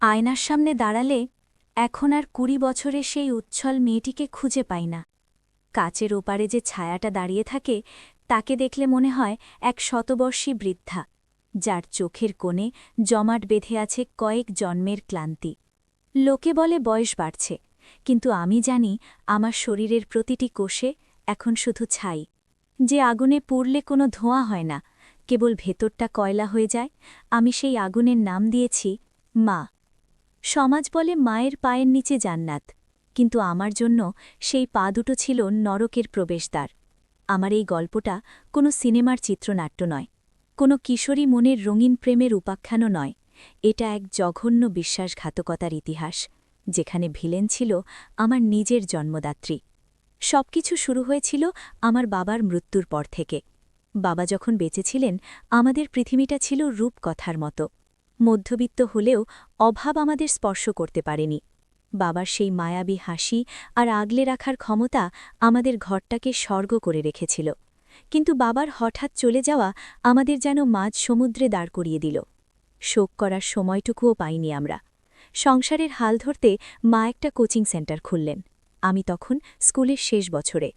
আয়নার সামনে দাঁড়ালে এখন আর কুড়ি বছরে সেই উচ্ছল মেয়েটিকে খুঁজে পাই না। কাচের ওপারে যে ছায়াটা দাঁড়িয়ে থাকে, তাকে দেখলে মনে হয় এক শতবর্ষী বৃদ্ধা, যার চোখের কোণে জমাট বেঁধে আছে কয়েক জন্মের ক্লান্তি। লোকে বলে বয়স বাড়ছে, কিন্তু আমি জানি আমার শরীরের প্রতিটি কোষে এখন শুধু ছাই, যে আগুনে পুড়লে কোনো ধোঁয়া হয় না, কেবল ভেতরটা কয়লা হয়ে যায়। আমি সেই আগুনের নাম দিয়েছি মা। সমাজ বলে মায়ের পায়ের নিচে জান্নাত। কিন্তু আমার জন্য সেই পা দুটো ছিল নরকের প্রবেশদ্বার। আমার এই গল্পটা কোনো সিনেমার চিত্রনাট্য নয়। কোনো কিশোরী মনের রঙিন প্রেমের উপাখ্যানও নয়। এটা এক জঘন্য বিশ্বাসঘাতকতার ইতিহাস, যেখানে ভিলেন ছিল আমার নিজের জন্মদাত্রী। সবকিছু শুরু হয়েছিল আমার বাবার মৃত্যুর পর থেকে। বাবা যখন বেঁচে ছিলেন, আমাদের পৃথিবীটা ছিল রূপকথার মতো। মধ্যবিত্ত হলেও অভাব আমাদের স্পর্শ করতে পারেনি। বাবার সেই মায়াবী হাসি আর আগলে রাখার ক্ষমতা আমাদের ঘরটাকে স্বর্গ করে রেখেছিল। কিন্তু বাবার হঠাৎ চলে যাওয়া আমাদের যেন মাঝ সমুদ্রে দাঁড় করিয়ে দিল। শোক করার সময়টুকুও পাইনি আমরা। সংসারের হাল ধরতে মা একটা কোচিং সেন্টার খুললেন। আমি তখন স্কুলের শেষ বছরে।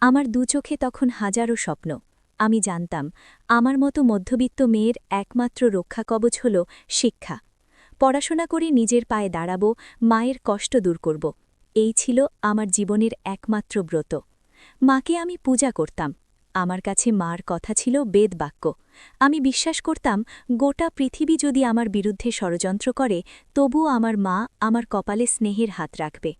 আমার দু চোখে তখন হাজারো স্বপ্ন। আমি জানতাম, আমার মতো মধ্যবিত্ত মেয়ের একমাত্র রক্ষাকবচ হল শিক্ষা। পড়াশোনা করে নিজের পায়ে দাঁড়াব, মায়ের কষ্ট দূর করব। এই ছিল আমার জীবনের একমাত্র ব্রত। মাকে আমি পূজা করতাম। আমার কাছে মার কথা ছিল বেদবাক্য। আমি বিশ্বাস করতাম, গোটা পৃথিবী যদি আমার বিরুদ্ধে ষড়যন্ত্র করে, তবুও আমার মা আমার কপালে স্নেহের হাত রাখবে।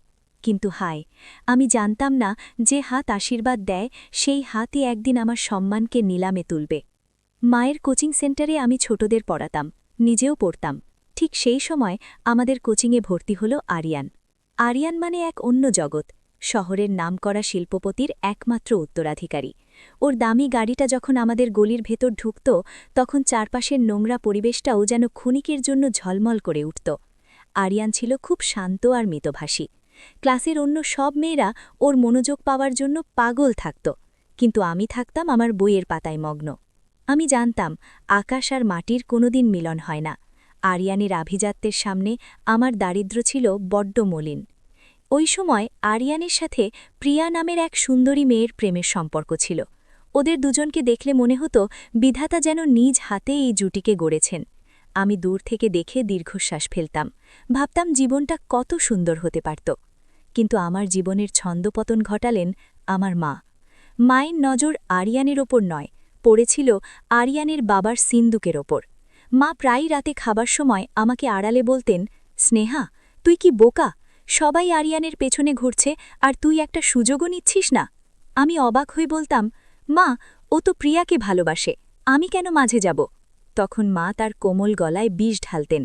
কিন্তু হায়, আমি জানতাম না যে হাত আশীর্বাদ দেয়, সেই হাতই একদিন আমার সম্মানকে নিলামে তুলবে। মায়ের কোচিং সেন্টারে আমি ছোটদের পড়াতাম, নিজেও পড়তাম। ঠিক সেই সময় আমাদের কোচিংয়ে ভর্তি হল আরিয়ান। আরিয়ান মানে এক অন্য জগৎ, শহরের নামকরা শিল্পপতির একমাত্র উত্তরাধিকারী। ওর দামি গাড়িটা যখন আমাদের গলির ভেতর ঢুকত, তখন চারপাশের নোংরা পরিবেশটাও যেন ক্ষণিকের জন্য ঝলমল করে উঠত। আরিয়ান ছিল খুব শান্ত আর মিতভাষী। ক্লাসের অন্য সব মেয়েরা ওর মনোযোগ পাওয়ার জন্য পাগল থাকত। কিন্তু আমি থাকতাম আমার বইয়ের পাতায় মগ্ন। আমি জানতাম, আকাশ আর মাটির কোনোদিন মিলন হয় না। আরিয়ানের আভিজাত্যের সামনে আমার দারিদ্র ছিল বড্ড মলিন। ওই সময় আরিয়ানের সাথে প্রিয়া নামের এক সুন্দরী মেয়ের প্রেমের সম্পর্ক ছিল। ওদের দুজনকে দেখলে মনে হতো, বিধাতা যেন নিজ হাতে এই জুটিকে গড়েছেন। আমি দূর থেকে দেখে দীর্ঘশ্বাস ফেলতাম। ভাবতাম জীবনটা কত সুন্দর হতে পারত। কিন্তু আমার জীবনের ছন্দপতন ঘটালেন আমার মা। মায়ের নজর আরিয়ানের ওপর নয়, পড়েছিল আরিয়ানের বাবার সিন্দুকের ওপর। মা প্রায় রাতে খাবার সময় আমাকে আড়ালে বলতেন, স্নেহা, তুই কি বোকা? সবাই আরিয়ানের পেছনে ঘুরছে, আর তুই একটা সুযোগও নিচ্ছিস না? আমি অবাক হয়ে বলতাম, মা, ও তো প্রিয়াকে ভালোবাসে, আমি কেন মাঝে যাব? তখন মা তার কোমল গলায় বিষ ঢালতেন।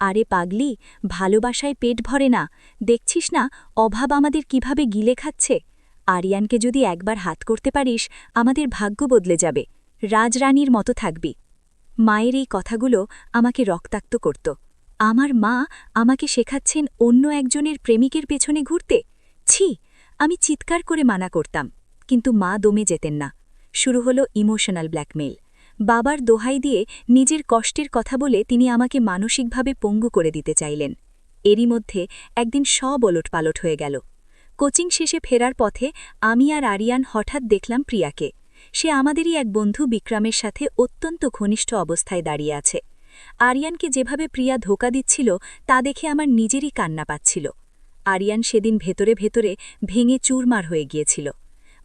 আরে পাগলি, ভালোবাসায় পেট ভরে না। দেখছিস না, অভাব আমাদের কীভাবে গিলে খাচ্ছে? আরিয়ানকে যদি একবার হাত করতে পারিস, আমাদের ভাগ্য বদলে যাবে। রাজরানীর মতো থাকবি। মায়ের এই কথাগুলো আমাকে রক্তাক্ত করত। আমার মা আমাকে শেখাচ্ছেন অন্য একজনের প্রেমিকের পেছনে ঘুরতে। ছি, আমি চিৎকার করে মানা করতাম, কিন্তু মা দমে যেতেন না। শুরু হলো ইমোশনাল ব্ল্যাকমেল বাবার দোহাই দিয়ে নিজের কষ্টের কথা বলে তিনি আমাকে মানসিকভাবে পঙ্গু করে দিতে চাইলেন। এরই মধ্যে একদিন সব পালট হয়ে গেল। কোচিং শেষে ফেরার পথে আমি আর আরিয়ান হঠাৎ দেখলাম প্রিয়াকে। সে আমাদেরই এক বন্ধু বিক্রমের সাথে অত্যন্ত ঘনিষ্ঠ অবস্থায় দাঁড়িয়ে আছে। আরিয়ানকে যেভাবে প্রিয়া ধোকা দিচ্ছিল, তা দেখে আমার নিজেরই কান্না পাচ্ছিল। আরিয়ান সেদিন ভেতরে ভেতরে ভেঙে চুরমার হয়ে গিয়েছিল।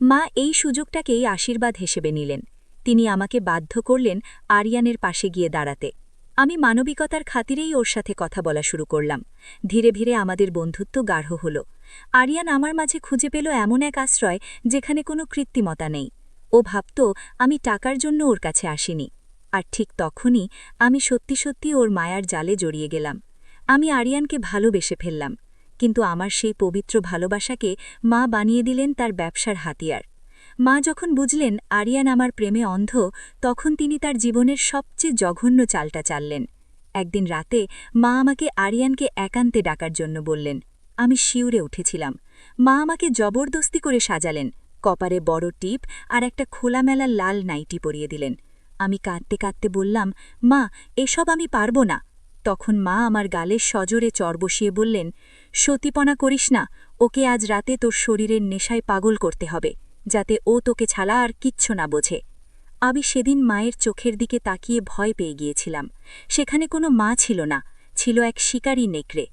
মা এই সুযোগটাকেই আশীর্বাদ হিসেবে নিলেন। তিনি আমাকে বাধ্য করলেন আরিয়ানের পাশে গিয়ে দাঁড়াতে। আমি মানবিকতার খাতিরেই ওর সাথে কথা বলা শুরু করলাম। ধীরে ধীরে আমাদের বন্ধুত্ব গাঢ় হল। আরিয়ান আমার মাঝে খুঁজে পেল এমন এক আশ্রয় যেখানে কোনো কৃত্রিমতা নেই। ও ভাবত, আমি টাকার জন্য ওর কাছে আসিনি। আর ঠিক তখনই আমি সত্যি সত্যি ওর মায়ার জালে জড়িয়ে গেলাম। আমি আরিয়ানকে ভালোবেসে ফেললাম। কিন্তু আমার সেই পবিত্র ভালোবাসাকে মা বানিয়ে দিলেন তার ব্যবসার হাতিয়ার। মা যখন বুঝলেন আরিয়ান আমার প্রেমে অন্ধ, তখন তিনি তার জীবনের সবচেয়ে জঘন্য চালটা চাললেন। একদিন রাতে মা আমাকে আরিয়ানকে একান্তে ডাকার জন্য বললেন। আমি শিউরে উঠেছিলাম। মা আমাকে জবরদস্তি করে সাজালেন। কপারে বড় টিপ আর একটা খোলামেলা লাল নাইটি পরিয়ে দিলেন। আমি কাঁদতে কাঁদতে বললাম, মা, এসব আমি পারব না। তখন মা আমার গালে সজোরে চর বসিয়ে বললেন, সতীপনা করিস না, ওকে আজ রাতে তোর শরীরের নেশায় পাগল করতে হবে। যাতে ও তোকে ছাড়া আর কিচ্ছু না বোঝে। আমি সেদিন মায়ের চোখের দিকে তাকিয়ে ভয় পেয়ে গিয়েছিলাম। সেখানে কোনো মা ছিল না, ছিল এক শিকারী নেকড়ে।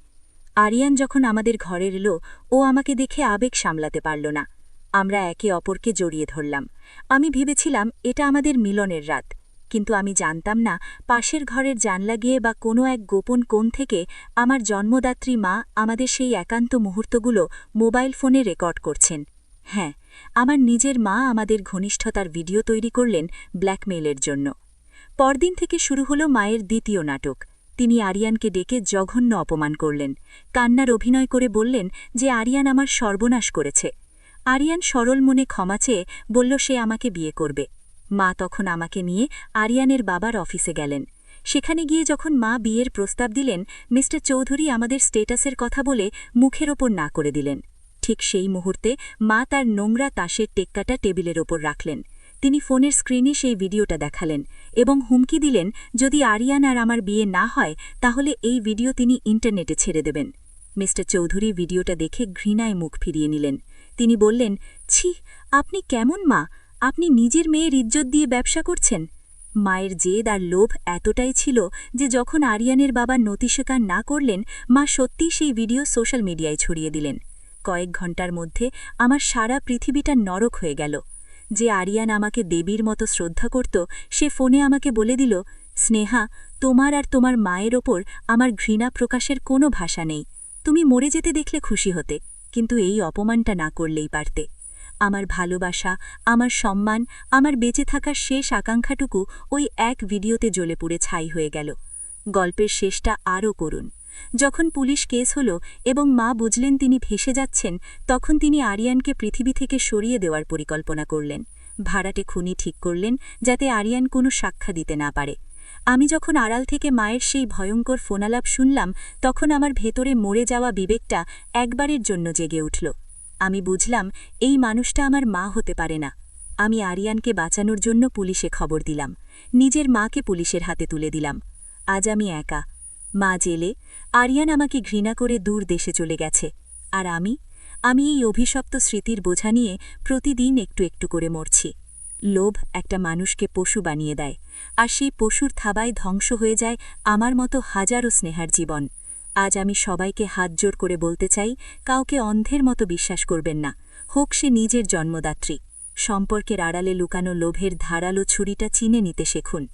আরিয়ান যখন আমাদের ঘরে এলো, ও আমাকে দেখে আবেগ সামলাতে পারল না। আমরা একে অপরকে জড়িয়ে ধরলাম। আমি ভেবেছিলাম, এটা আমাদের মিলনের রাত। কিন্তু আমি জানতাম না, পাশের ঘরের জানলা গিয়ে বা কোনো এক গোপন কোণ থেকে আমার জন্মদাত্রী মা আমাদের সেই একান্ত মুহূর্তগুলো মোবাইল ফোনে রেকর্ড করছেন। হ্যাঁ আমার নিজের মা আমাদের ঘনিষ্ঠতার ভিডিও তৈরি করলেন ব্ল্যাকমেইলের জন্য। পরদিন থেকে শুরু হলো মায়ের দ্বিতীয় নাটক। তিনি আরিয়ানকে ডেকে জঘন্য অপমান করলেন। কান্নার অভিনয় করে বললেন যে আরিয়ান আমার সর্বনাশ করেছে। আরিয়ান সরল মনে ক্ষমা চেয়ে বলল, সে আমাকে বিয়ে করবে। মা তখন আমাকে নিয়ে আরিয়ানের বাবার অফিসে গেলেন। সেখানে গিয়ে যখন মা বিয়ের প্রস্তাব দিলেন, মিস্টার চৌধুরী আমাদের স্টেটাসের কথা বলে মুখের ওপর না করে দিলেন। ঠিক সেই মুহূর্তে মা তার নোংরা তাসের টেক্কাটা টেবিলের ওপর রাখলেন। তিনি ফোনের স্ক্রিনে সেই ভিডিওটা দেখালেন এবং হুমকি দিলেন, যদি আরিয়ান আর আমার বিয়ে না হয়, তাহলে এই ভিডিও তিনি ইন্টারনেটে ছেড়ে দেবেন। মিস্টার চৌধুরী ভিডিওটা দেখে ঘৃণায় মুখ ফিরিয়ে নিলেন। তিনি বললেন, ছি, আপনি কেমন মা? আপনি নিজের মেয়ের ইজ্জত দিয়ে ব্যবসা করছেন? মায়ের জেদ আর লোভ এতটাই ছিল যে যখন আরিয়ানের বাবা নতি স্বীকার না করলেন, মা সত্যিই সেই ভিডিও সোশ্যাল মিডিয়ায় ছড়িয়ে দিলেন। কয়েক ঘণ্টার মধ্যে আমার সারা পৃথিবীটা নরক হয়ে গেল। যে আরিয়ান আমাকে দেবীর মতো শ্রদ্ধা করত, সে ফোনে আমাকে বলে দিল, স্নেহা, তোমার আর তোমার মায়ের ওপর আমার ঘৃণা প্রকাশের কোনো ভাষা নেই। তুমি মরে যেতে দেখলে খুশি হতে, কিন্তু এই অপমানটা না করলেই পারতে। আমার ভালোবাসা, আমার সম্মান, আমার বেঁচে থাকার শেষ আকাঙ্ক্ষাটুকু ওই এক ভিডিওতে জ্বলে পুড়ে ছাই হয়ে গেল। গল্পের শেষটা আরও করুন। যখন পুলিশ কেস হল এবং মা বুঝলেন তিনি ভেসে যাচ্ছেন, তখন তিনি আরিয়ানকে পৃথিবী থেকে সরিয়ে দেওয়ার পরিকল্পনা করলেন। ভাড়াটে খুনি ঠিক করলেন যাতে আরিয়ান কোনো সাক্ষা দিতে না পারে। আমি যখন আড়াল থেকে মায়ের সেই ভয়ঙ্কর ফোনালাপ শুনলাম, তখন আমার ভেতরে মরে যাওয়া বিবেকটা একবারের জন্য জেগে উঠল। আমি বুঝলাম, এই মানুষটা আমার মা হতে পারে না। আমি আরিয়ানকে বাঁচানোর জন্য পুলিশে খবর দিলাম। নিজের মাকে পুলিশের হাতে তুলে দিলাম। আজ আমি একা। মা জেলে আরিয়ান আমাকে ঘৃণা করে দূর দেশে চলে গেছে। আর আমি আমি এই অভিশপ্ত স্মৃতির বোঝা নিয়ে প্রতিদিন একটু একটু করে মরছি। লোভ একটা মানুষকে পশু বানিয়ে দেয়, আর সেই পশুর থাবায় ধ্বংস হয়ে যায় আমার মতো হাজারো স্নেহার জীবন। আজ আমি সবাইকে হাত জোর করে বলতে চাই, কাউকে অন্ধের মতো বিশ্বাস করবেন না। হোক সে নিজের জন্মদাত্রী। সম্পর্কের আড়ালে লুকানো লোভের ধারালো ছুরিটা চিনে নিতে শেখুন।